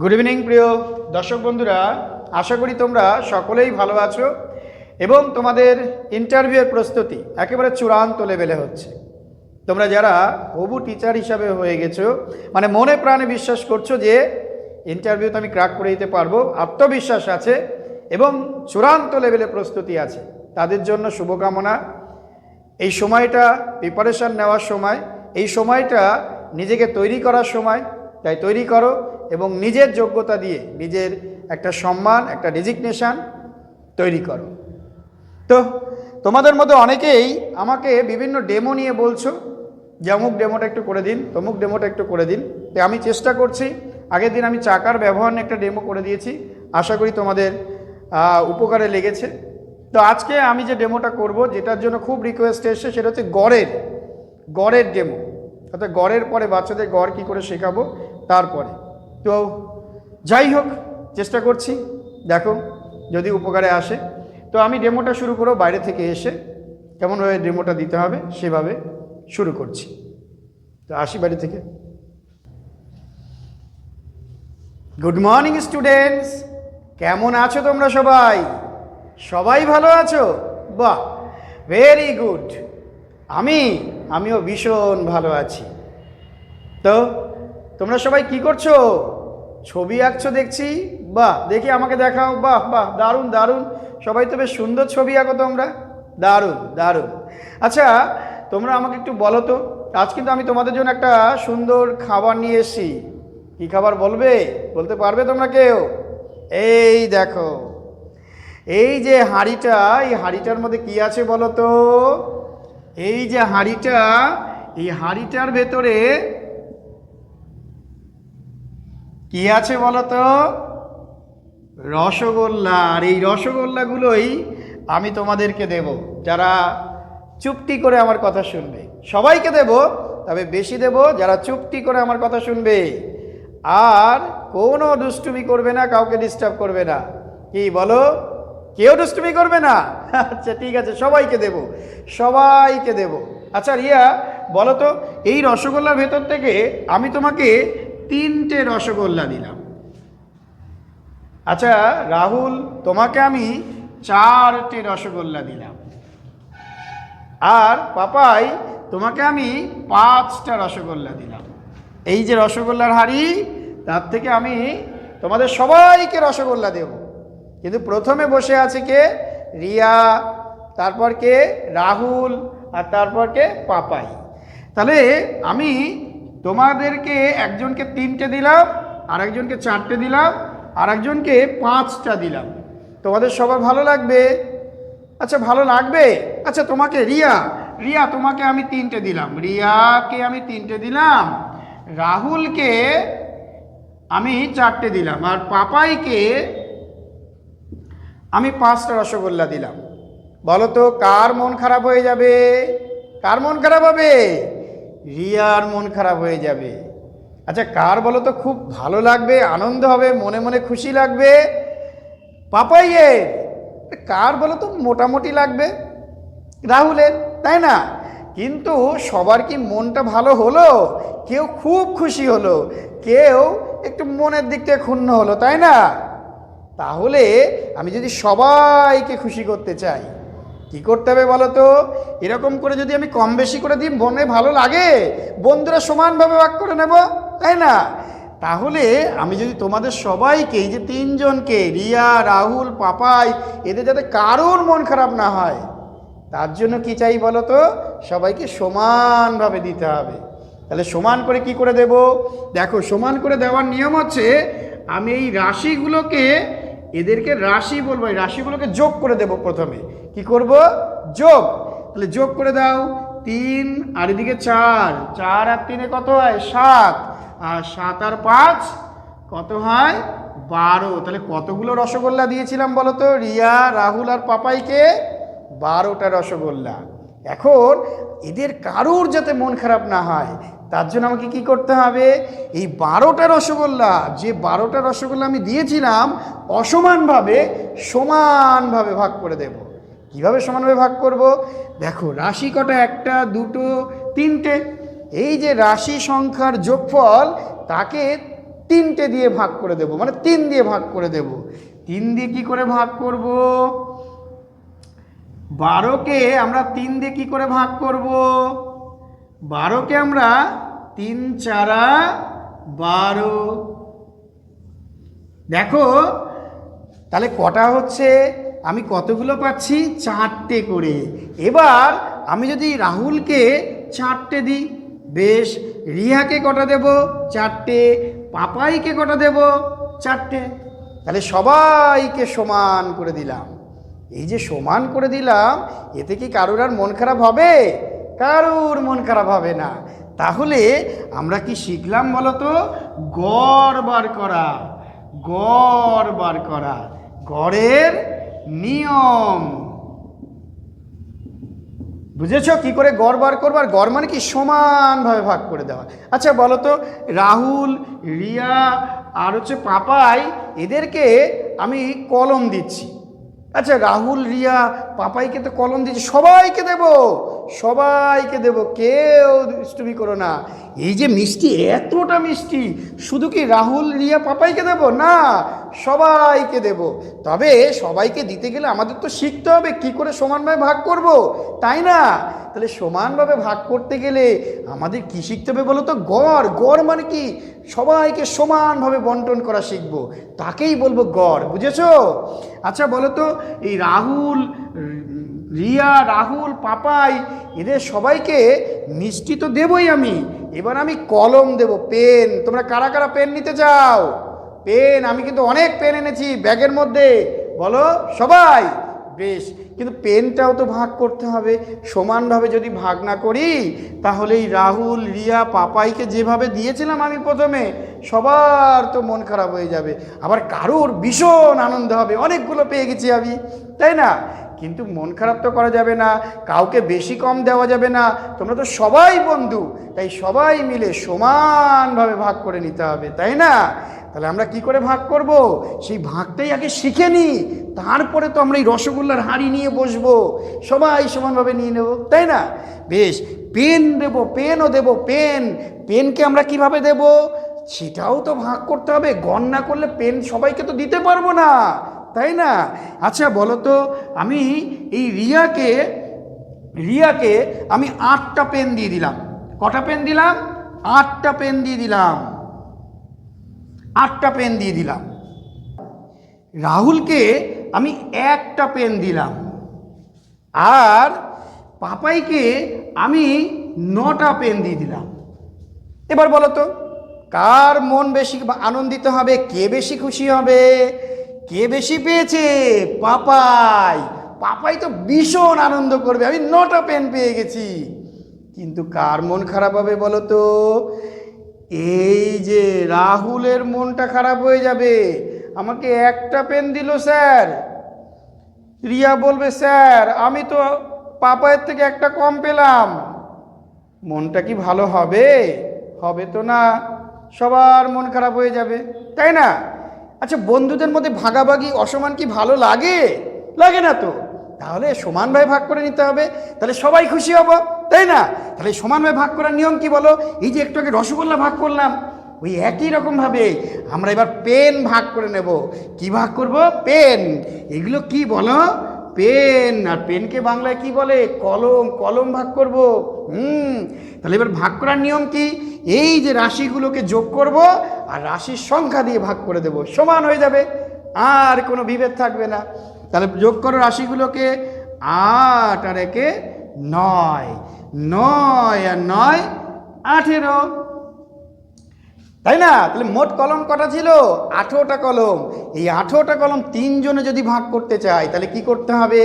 Good evening প্রিয় দর্শক বন্ধুরা। আশা করি তোমরা সকলেই ভালো আছো এবং তোমাদের ইন্টারভিউয়ের প্রস্তুতি একেবারে চূড়ান্ত লেভেলে হচ্ছে। তোমরা যারা হবু টিচার হিসাবে হয়ে গেছো মানে মনে প্রাণে বিশ্বাস করছ যে ইন্টারভিউতে আমি ক্র্যাক করে দিতে পারব, আত্মবিশ্বাস আছে এবং চূড়ান্ত লেভেলে প্রস্তুতি আছে। তাদের জন্য শুভকামনা। এই সময়টা প্রিপারেশান নেওয়ার সময়, এই সময়টা নিজেকে তৈরি করার সময়, তাই তৈরি করো। এবং নিজের যোগ্যতা দিয়ে নিজের একটা সম্মান, একটা রেজিগনেশান তৈরি করো। তো তোমাদের মধ্যে অনেকেই আমাকে বিভিন্ন ডেমো নিয়ে বলছো। যে অমুক ডেমোটা একটু করে দিন, তমুক ডেমোটা একটু করে দিন। তো আমি চেষ্টা করছি। আগের দিন আমি চাকার ব্যবহার নিয়ে একটা ডেমো করে দিয়েছি। আশা করি তোমাদের উপকারে লেগেছে। তো আজকে আমি যে ডেমোটা করব, যেটার জন্য খুব রিকোয়েস্ট এসছে, সেটা হচ্ছে গড়ের গড়ের ডেমো অর্থাৎ গড়ের পরে বাচ্চাদের গড় কী করে শেখাবো, তারপরে। তো যাই হোক, চেষ্টা করছি। দেখো, যদি উপকারে আসে। তো আমি ডেমোটা শুরু করো, বাইরে থেকে এসে কেমনভাবে ডেমোটা দিতে হবে, সেভাবে শুরু করছি। তো আসি বাড়ি থেকে। গুড মর্নিং স্টুডেন্টস কেমন আছো তোমরা সবাই? সবাই ভালো আছো? বাহ ভেরি গুড আমি, আমিও ভীষণ ভালো আছি। তো, তোমরা সবাই কি করছ? ছবি আঁকছো দেখছি? বাহ, দেখি আমাকে দেখাও। বাহ বাহ, দারুণ দারুণ। সবাই তো বেশ সুন্দর ছবি আঁকো তোমরা। দারুণ দারুণ। আচ্ছা তোমরা আমাকে একটু বলো তো, আজ কিন্তু আমি তোমাদের জন্য একটা সুন্দর খাবার নিয়ে এসেছি। কী খাবার বলবে? বলতে পারবে তোমরা কেউ? এই দেখো, এই যে হাঁড়িটা, এই হাঁড়িটার মধ্যে কি আছে বলো তো? এই যে হাঁড়িটা, এই হাঁড়িটার ভেতরে কি আছে বলো তো রসগোল্লা। আর এই রসগোল্লাগুলোই আমি তোমাদেরকে দেব। যারা চুপটি করে আমার কথা শুনবে। সবাইকে দেব, তবে বেশি দেব যারা চুপটি করে আমার কথা শুনবে। আর কোনো দুষ্টুমি করবে না, কাউকে ডিস্টার্ব করবে না। কি বলো? কেউ দুষ্টুমি করবে না? আচ্ছা ঠিক আছে, সবাইকে দেব। সবাইকে দেব। আচ্ছা রিয়া, বলো তো, এই রসগোল্লার ভেতর থেকে আমি তোমাকে তিনটে রসগোল্লা দিলাম। আচ্ছা রাহুল, তোমাকে আমি চারটে রসগোল্লা দিলাম। আর পাপাই, তোমাকে আমি পাঁচটা রসগোল্লা দিলাম। এই যে রসগোল্লার হাড়ি, তার থেকে আমি তোমাদের সবাইকে রসগোল্লা দেব। কিন্তু প্রথমে বসে আছে কে? রিয়া, তারপর কে? রাহুল, আর তারপর কে? পাপাই। তাহলে আমি তোমাদেরকে একজনকে তিনটে দিলাম আর একজনকে চারটে দিলাম আর একজনকে পাঁচটা দিলাম। তোমাদের সবার ভালো লাগবে? আচ্ছা ভালো লাগবে? আচ্ছা তোমাকে রিয়া রিয়া, তোমাকে আমি তিনটে দিলাম। রিয়াকে আমি তিনটে দিলাম, রাহুলকে আমি চারটে দিলাম, আর পাপাইকে আমি পাঁচটা রসগোল্লা দিলাম। বলো তো, কার মন খারাপ হয়ে যাবে? কার মন খারাপ হবে? রিয়ার মন খারাপ হয়ে যাবে। আচ্ছা কার বলো তো? খুব ভালো লাগবে, আনন্দ হবে, মনে মনে খুশি লাগবে। পাপাইয়ের কার বলো তো? মোটামুটি লাগবে। রাহুলের, তাই না? কিন্তু সবার কি মনটা ভালো হলো? কেউ খুব খুশি হলো, কেউ একটু মনের দিক থেকে ক্ষুণ্ণ হলো, তাই না? তাহলে আমি যদি সবাইকে খুশি করতে চাই কি করতে হবে বলো তো? এরকম করে যদি আমি কম বেশি করে দিই, মনে ভালো লাগে? বন্ধুরা সমানভাবে ভাগ করে নেব, তাই না? তাহলে আমি যদি তোমাদের সবাইকে, এই যে তিনজনকে, রিয়া, রাহুল, পাপাই, এদের যাতে কারোর মন খারাপ না হয়, তার জন্য কি চাই বলো তো? সবাইকে সমানভাবে দিতে হবে। তাহলে সমান করে কি করে দেব? দেখো, সমান করে দেওয়ার নিয়ম হচ্ছে, আমি এই রাশিগুলোকে, এদেরকে রাশি বলব, এই রাশিগুলোকে যোগ করে দেব প্রথমে। কি করব? যোগ। তাহলে যোগ করে দাও। তিন আর এদিকে চার। চার আর তিনে কত হয়? সাত। আর সাত আর পাঁচ কত হয়? বারো। তাহলে কতগুলো রসগোল্লা দিয়েছিলাম বলো তো? রিয়া, রাহুল আর পাপাইকে বারোটা রসগোল্লা। এখন এদের কারোর যাতে মন খারাপ না হয়, তার জন্য আমাকে কি করতে হবে? এই বারোটা রসগোল্লা, যে বারোটা রসগোল্লা আমি দিয়েছিলাম, অসমানভাবে, সমানভাবে ভাগ করে দেব। কীভাবে সমানভাবে ভাগ করব? দেখো, রাশি কটা একটা, দুটো, তিনটে। এই যে রাশি সংখ্যার যোগফল, তাকে তিনটে দিয়ে ভাগ করে দেব। মানে তিন দিয়ে ভাগ করে দেব। তিন দিয়ে কি করে ভাগ করব? বারোকে আমরা তিন দিয়ে কি করে ভাগ করব? বারোকে আমরা তিন চারা বারো। দেখো, তাহলে কটা হচ্ছে? আমি কতগুলো পাচ্ছি? চারটে করে। এবার আমি যদি রাহুলকে চারটে দিই, বেশ রিহাকে কটা দেব? চারটে, পাপাইকে কটা দেব? চারটে। তাহলে সবাইকে সমান করে দিলাম। এই যে সমান করে দিলাম, এতে কি কারোর আর মন খারাপ হবে? কারোর মন খারাপ হবে না। তাহলে আমরা কি শিখলাম বলো তো গড় বার করা, গড় বার করা। গড়ের নিয়ম। বুঝেছ? কি করে গড় বার করবার গড় মানে কি? সমানভাবে ভাগ করে দেওয়া। আচ্ছা বলো তো, রাহুল, রিয়া আর হচ্ছে পাপাই, এদেরকে আমি কলম দিচ্ছি। আচ্ছা রাহুল, রিয়া, পাপাইকে তো কলম দিচ্ছি। সবাইকে দেব! সবাইকে দেব, কেউ দুষ্টুমি করো না। এই যে মিষ্টি, এতটা মিষ্টি, শুধু কি রাহুল রিয়া পাপাইকে দেব? না, সবাইকে দেব। তবে সবাইকে দিতে গেলে আমাদের তো শিখতে হবে, কি করে সমানভাবে ভাগ করব? তাই না? তাহলে সমানভাবে ভাগ করতে গেলে আমাদের কি শিখতে হবে বলো তো? গড়। গড় মানে কি? সবাইকে সমানভাবে বন্টন করা শিখব। তাকেই বলব গড়, বুঝেছ? আচ্ছা বলো তো, এই রাহুল রিয়া, রাহুল, পাপাই, এদের সবাইকে মিষ্টি তো দেবই আমি। এবার আমি কলম দেব, পেন। তোমরা কারা কারা পেন নিতে চাও? পেন, আমি কিন্তু অনেক পেন এনেছি ব্যাগের মধ্যে। বলো, সবাই? বেশ, কিন্তু পেনটাও তো ভাগ করতে হবে। সমানভাবে যদি ভাগ না করি তাহলে এই রাহুল, রিয়া, পাপাইকে যেভাবে দিয়েছিলাম আমি প্রথমে, সবার তো মন খারাপ হয়ে যাবে। আবার কারোর ভীষণ আনন্দ হবে, অনেকগুলো পেয়ে গেছি আমি, তাই না? কিন্তু মন খারাপ তো করা যাবে না, কাউকে বেশি কম দেওয়া যাবে না। তোমরা তো সবাই বন্ধু, তাই সবাই মিলে সমানভাবে ভাগ করে নিতে হবে, তাই না? তাহলে আমরা কি করে ভাগ করব? সেই ভাগটাই আগে শিখে নিই তারপরে তো আমরা এই রসগোল্লার হাঁড়ি নিয়ে বসবো, সবাই সমানভাবে নিয়ে নেব, তাই না? বেশ, পেন দেব, পেনও দেব, পেন। পেনকে আমরা কীভাবে দেব? সেটাও তো ভাগ করতে হবে, গণনা করলে পেন সবাইকে তো দিতে পারব না। তাই না? আচ্ছা বলো তো আমি এই রিয়াকে রিয়াকে আমি আটটা পেন দিয়ে দিলাম। কটা পেন দিলাম? আটটা পেন দিয়ে দিলাম। আটটা পেন দিয়ে দিলাম। রাহুলকে আমি একটা পেন দিলাম। আর পাপাইকে আমি নটা পেন দিয়ে দিলাম। এবার বলো তো কার মন বেশি আনন্দিত হবে, কে বেশি খুশি হবে? কে বেশি পেয়েছে? পাপাই। পাপাই তো ভীষণ আনন্দ করবে, আমি নটা পেন পেয়ে গেছি। কিন্তু কার মন খারাপ হবে বলো তো? এই যে রাহুলের মনটা খারাপ হয়ে যাবে, আমাকে একটা পেন দিল স্যার। রিয়া বলবে, স্যার, আমি তো পাপায়ের থেকে একটা কম পেলাম। মনটা কি ভালো হবে? হবে তো না, সবার মন খারাপ হয়ে যাবে, তাই না? আচ্ছা বন্ধুদের মধ্যে ভাগাভাগি অসমান কি ভালো লাগে? লাগে না তো। তাহলে সমানভাবে ভাগ করে নিতে হবে। তাহলে সবাই খুশি হব, তাই না? তাহলে সমানভাবে ভাগ করার নিয়ম কি বলো? এই যে একটু আগে রসগোল্লা ভাগ করলাম, ওই একই রকমভাবে আমরা এবার পেন ভাগ করে নেব। কি ভাগ করব? পেন। এগুলো কি বলো? পেন, আর পেনকে বাংলায় কি বলে? কলম কলম ভাগ করব। হুম, তাহলে এবার ভাগ করার নিয়ম কি? এই যে রাশিগুলোকে যোগ করব আর রাশির সংখ্যা দিয়ে ভাগ করে দেব। সমান হয়ে যাবে, আর কোনো বিভেদ থাকবে না। তাহলে যোগ করো রাশিগুলোকে আট আর একে নয়। নয় আর নয় আঠেরো। তাই না? তাহলে মোট কলম কটা ছিল? আঠেরোটা কলম। এই আঠেরোটা কলম তিনজনে যদি ভাগ করতে চাই তাহলে কি করতে হবে?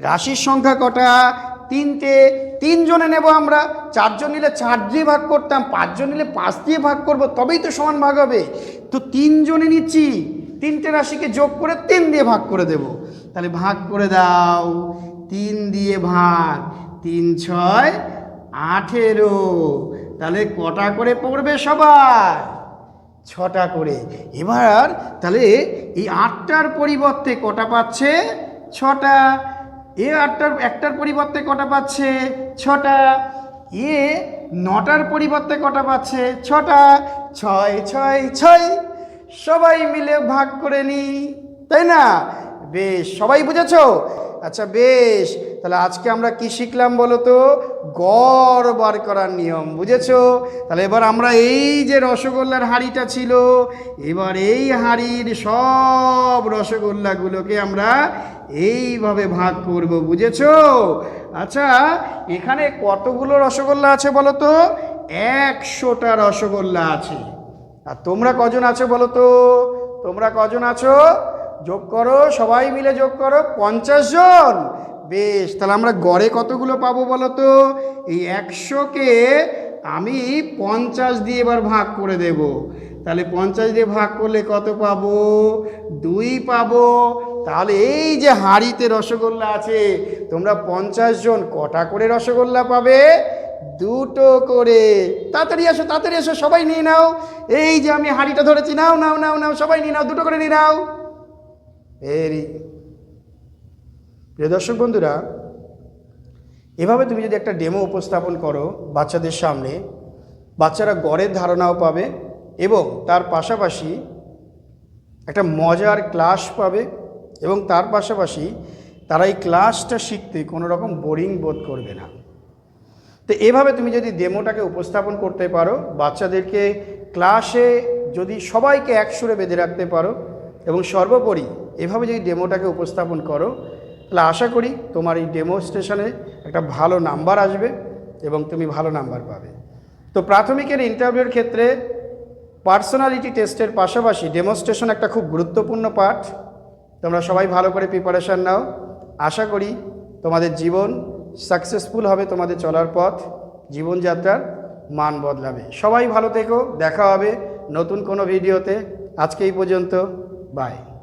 রাশির সংখ্যা কটা? তিনটে। তিনজনে নেব আমরা। চারজন নিলে চার দিয়ে ভাগ করতাম। পাঁচজন নিলে পাঁচ দিয়ে ভাগ করব, তবেই তো সমান ভাগ হবে। তো তিনজনে নিচ্ছি। তিনটে রাশিকে যোগ করে তিন দিয়ে ভাগ করে দেব। তাহলে ভাগ করে দাও। তিন দিয়ে ভাগ। তিন, ছয়, আঠেরো। তাহলে কটা করে পড়বে সবার ছটা করে। এবার তাহলে এই আটটার পরিবর্তে কটা পাচ্ছে? ছটা। এ আটটার, একটার পরিবর্তে কটা পাচ্ছে? ছটা। এ নটার পরিবর্তে কটা পাচ্ছে? ছটা। ছয় ছয় ছয়। সবাই মিলে ভাগ করে নি, তাই না? বেশ, সবাই বুঝেছ? আচ্ছা বেশ। তাহলে আজকে আমরা কি শিখলাম বলো তো গড় বার করার নিয়ম, বুঝেছ? তাহলে এবার আমরা এই যে রসগোল্লার হাঁড়িটা ছিল, এবার এই হাঁড়ির সব রসগোল্লাগুলোকে আমরা এইভাবে ভাগ করব, বুঝেছ? আচ্ছা এখানে কতগুলো রসগোল্লা আছে বলো তো একশোটা রসগোল্লা আছে। আর তোমরা কজন আছো বলো তো তোমরা কজন আছো? যোগ করো, সবাই মিলে যোগ করো, পঞ্চাশ জন। বেশ, তাহলে আমরা গড়ে কতগুলো পাবো বলো তো? এই একশোকে আমি পঞ্চাশ দিয়ে এবার ভাগ করে দেব। তাহলে পঞ্চাশ দিয়ে ভাগ করলে কত পাবো? দুই পাবো। তাহলে এই যে হাঁড়িতে রসগোল্লা আছে, তোমরা পঞ্চাশ জন, কটা করে রসগোল্লা পাবে? দুটো করে। তাড়াতাড়ি আসো তাড়াতাড়ি আসো সবাই নিয়ে নাও। এই যে আমি হাঁড়িটা ধরেছি, নাও নাও নাও নাও, সবাই নিয়ে নাও, দুটো করে নিয়ে নাও। ভেরি প্রিয় দর্শক বন্ধুরা, এভাবে তুমি যদি একটা ডেমো উপস্থাপন করো বাচ্চাদের সামনে, বাচ্চারা গড়ের ধারণাও পাবে এবং তার পাশাপাশি একটা মজার ক্লাস পাবে এবং তার পাশাপাশি তারা এই ক্লাসটা শিখতে কোনো রকম বোরিং বোধ করবে না। তো এভাবে তুমি যদি ডেমোটাকে উপস্থাপন করতে পারো, বাচ্চাদেরকে ক্লাসে যদি সবাইকে একসুরে বেঁধে রাখতে পারো এবং সর্বোপরি এভাবে যদি ডেমোটাকে উপস্থাপন করো, তাহলে আশা করি তোমার এই ডেমো স্টেশনে একটা ভালো নাম্বার আসবে এবং তুমি ভালো নাম্বার পাবে। তো প্রাথমিকের ইন্টারভিউর ক্ষেত্রে পার্সোনালিটি টেস্টের পাশাপাশি ডেমনস্ট্রেশন একটা খুব গুরুত্বপূর্ণ পাঠ তোমরা সবাই ভালো করে প্রিপারেশান নাও। আশা করি তোমাদের জীবন সাকসেসফুল হবে তোমাদের চলার পথ, জীবনযাত্রার মান বদলাবে। সবাই ভালো থেকো, দেখা হবে নতুন কোনো ভিডিওতে। আজকে এই পর্যন্ত। baik.